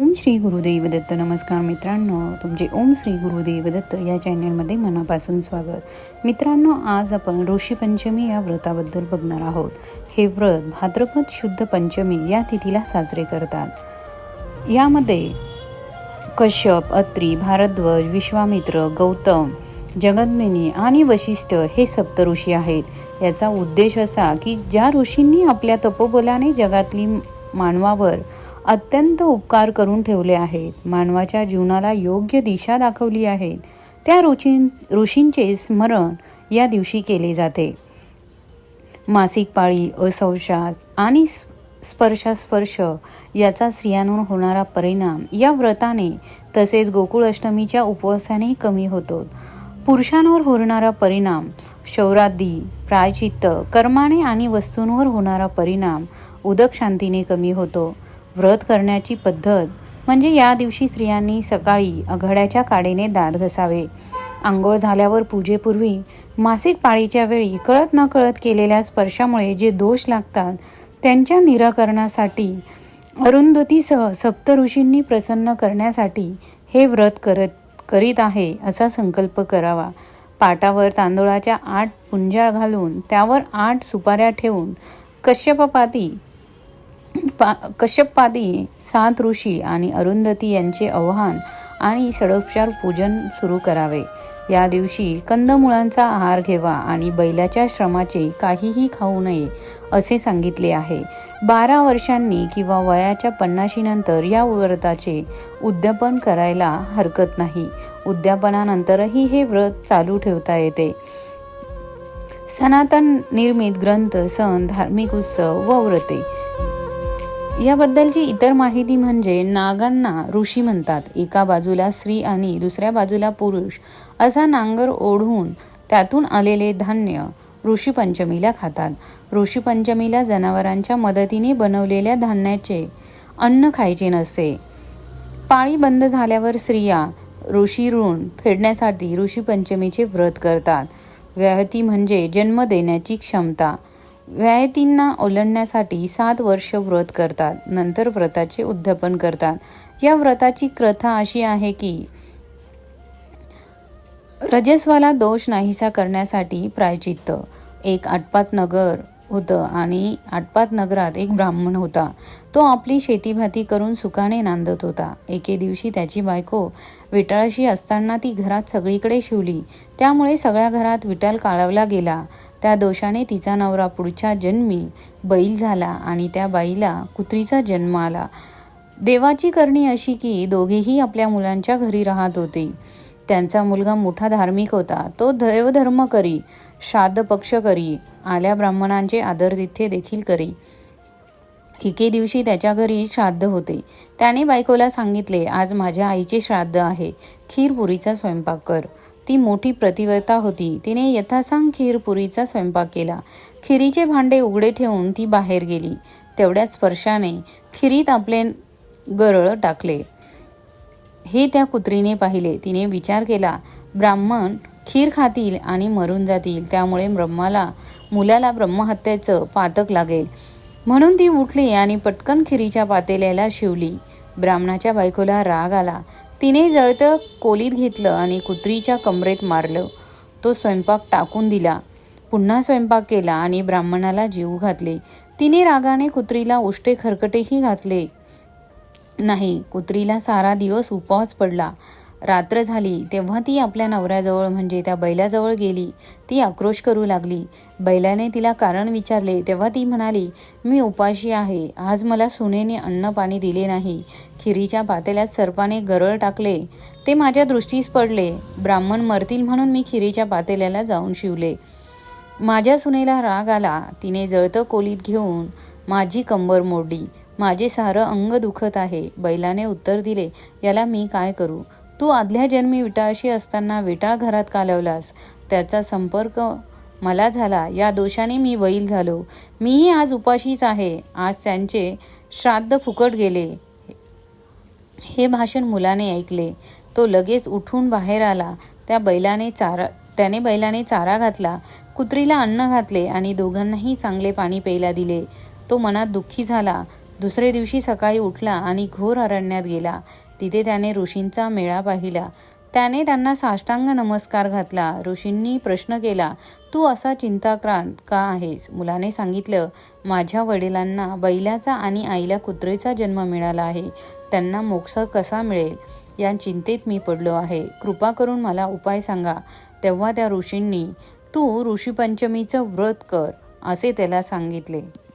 ओम श्री गुरुदेव दत्त. नमस्कार मित्रांनो तुमचे ओम श्री गुरुदेव दत्त या चॅनलमध्ये मनापासून स्वागत. मित्रांनो आज आपण ऋषी पंचमी या व्रताबद्दल बघणार आहोत. हे व्रत भाद्रपद शुद्ध पंचमी या तिथीला साजरे करतात. यामध्ये कश्यप अत्री भारद्वज विश्वामित्र गौतम जगन्मिनी आणि वशिष्ठ हे सप्त ऋषी आहेत. याचा उद्देश असा की ज्या ऋषींनी आपल्या तपोबलाने जगातली मानवावर अत्यंत उपकार करून ठेवले आहेत. मानवाच्या जीवनाला योग्य दिशा दाखवली आहे. त्या ऋषी ऋषींचे स्मरण या दिवशी केले जाते. मासिक पाळी असंशास आणि स्पर्शास्पर्श याचा स्त्रियांवर होणारा परिणाम या व्रताने तसेच गोकुळ अष्टमीच्या उपवासाने कमी होतो. पुरुषांवर होणारा परिणाम शौरादी प्रायचित्त कर्माने आणि वस्तूंवर होणारा परिणाम उदक शांतीने कमी होतो. व्रत करण्याची पद्धत म्हणजे या दिवशी स्त्रियांनी सकाळी आघाड्याच्या काडेने दात घसावे. आंघोळ झाल्यावर पूजेपूर्वी मासिक पाळीच्या वेळी कळत न कळत केलेल्या स्पर्शामुळे जे दोष लागतात त्यांच्या निराकरणासाठी अरुंधतीसह सप्त ऋषींनी प्रसन्न करण्यासाठी हे व्रत करत करीत आहे असा संकल्प करावा. पाटावर तांदूळाच्या आठ पुंजा घालून त्यावर आठ सुपाऱ्या ठेवून कश्यपपाती पा कश्यपपादी सात ऋषी आणि अरुंधती यांचे आव्हान आणि षडोपचार पूजन सुरू करावे. या दिवशी कंदमुळांचा आहार घ्यावा आणि बैलाच्या श्रमाचे काहीही खाऊ नये असे सांगितले आहे. बारा वर्षांनी किंवा वयाच्या पन्नाशीनंतर या व्रताचे उद्यापन करायला हरकत नाही. उद्यापनानंतरही हे व्रत चालू ठेवता येते. सनातन निर्मित ग्रंथ सण धार्मिक उत्सव व व्रते. याबद्दलची इतर माहिती म्हणजे नागांना ऋषी म्हणतात. एका बाजूला स्त्री आणि दुसऱ्या बाजूला पुरुष असा नांगर ओढून त्यातून आलेले धान्य ऋषीपंचमीला खातात. ऋषीपंचमीला जनावरांच्या मदतीने बनवलेल्या धान्याचे अन्न खायचे नसते. पाळी बंद झाल्यावर स्त्रिया ऋषी ऋण फेडण्यासाठी ऋषीपंचमीचे व्रत करतात. व्याहती म्हणजे जन्म देण्याची क्षमता. व्यायतींना ओलांडण्यासाठी सात वर्ष व्रत करतात नंतर व्रताचे उद्यापन करतात. या व्रताची प्रथा अशी आहे की रजस्वाला दोष नाहीसा करण्यासाठी प्रायचित्त एक आटपात नगर होतं आणि आटपात नगरात एक ब्राह्मण होता. तो आपली शेतीभाती करून सुखाने नांदत होता. एके दिवशी त्याची बायको विटाळशी असताना ती घरात सगळीकडे शिवली. त्यामुळे सगळ्या घरात विटाल काळवला गेला. त्या दोषाने तिचा नवरा पुढच्या जन्मी बैल झाला आणि त्या बाईला कुत्रीचा जन्म आला. देवाची करणी अशी की दोघेही आपल्या मुलांच्या घरी राहत होते. त्यांचा मुलगा मोठा धार्मिक होता. तो देवधर्म करी श्राद्ध पक्ष करी आल्या ब्राह्मणांचे आदर तिथे देखील करी. एके दिवशी त्याच्या घरी श्राद्ध होते. त्याने बायकोला सांगितले आज माझ्या आईचे श्राद्ध आहे. खीरपुरीचा स्वयंपाक कर. ती मोठी प्रतिव्रता होती. तिने यथासांग खीरपुरीचा स्वयंपाक केला. खिरीचे भांडे उघडे ठेवून ती बाहेर गेली. तेवढ्याच स्पर्शाने खिरीत आपले गरळ टाकले. हे त्या कुत्रीने पाहिले. तिने विचार केला ब्राह्मण खीर खातील आणि मरून जातील. त्यामुळे ब्रह्माला मुलाला ब्रह्महत्येचं पातक लागेल. म्हणून ती उठली आणि पटकन खिरीच्या पातेल्याला शिवली. ब्राह्मणाच्या बायकोला राग आला. तिने जळतं कोलीत घेतलं आणि कुत्रीच्या कमरेत मारलं. तो स्वयंपाक टाकून दिला. पुन्हा स्वयंपाक केला आणि ब्राह्मणाला जीव घातले. तिने रागाने कुत्रीला उष्टे खरकटेही घातले. नाही कुत्रीला सारा दिवस उपवास पडला. रात्र झाली तेव्हा ती आपल्या नवऱ्याजवळ म्हणजे त्या बैलाजवळ गेली. ती आक्रोश करू लागली. बैलाने तिला कारण विचारले तेव्हा ती म्हणाली मी उपाशी आहे. आज मला सुनेने अन्न पाणी दिले नाही. खिरीच्या पातेल्यात सर्पाने गरळ टाकले. ते माझ्या दृष्टीस पडले. ब्राह्मण मरतील म्हणून मी खिरीच्या पातेल्याला जाऊन शिवले. माझ्या सुनेला राग आला. तिने जळतं कोलीत घेऊन माझी कंबर मोडली. माझे सारं अंग दुखत आहे. बैलाने उत्तर दिले याला मी काय करू? तू आदल्या जन्मी विटाळशी असताना विटाळ घरात कालवलास त्याचा संपर्क मला झाला. या दोषाने मी बैल झालो. मीही आज उपाशीच आहे. आज त्यांचे श्राद्ध फुकट गेले. हे भाषण मुलाने ऐकले. तो लगेच उठून बाहेर आला. त्या बैलाने चारा त्याने बैलाने चारा घातला. कुत्रीला अन्न घातले आणि दोघांनाही चांगले पाणी प्यायला दिले. तो मनात दुःखी झाला. दुसरे दिवशी सकाळी उठला आणि घोर अरण्यात गेला. तिथे त्याने ऋषींचा मेळा पाहिला. त्याने त्यांना साष्टांग नमस्कार घातला. ऋषींनी प्रश्न केला तू असा चिंताक्रांत का आहेस? मुलाने सांगितलं माझ्या वडिलांना बैलाचा आणि आईला कुत्रेचा जन्म मिळाला आहे. त्यांना मोक्ष कसा मिळेल? या चिंतेत मी पडलो आहे. कृपा करून मला उपाय सांगा. तेव्हा त्या ऋषींनी तू ऋषीपंचमीचं व्रत कर असे त्याला सांगितले.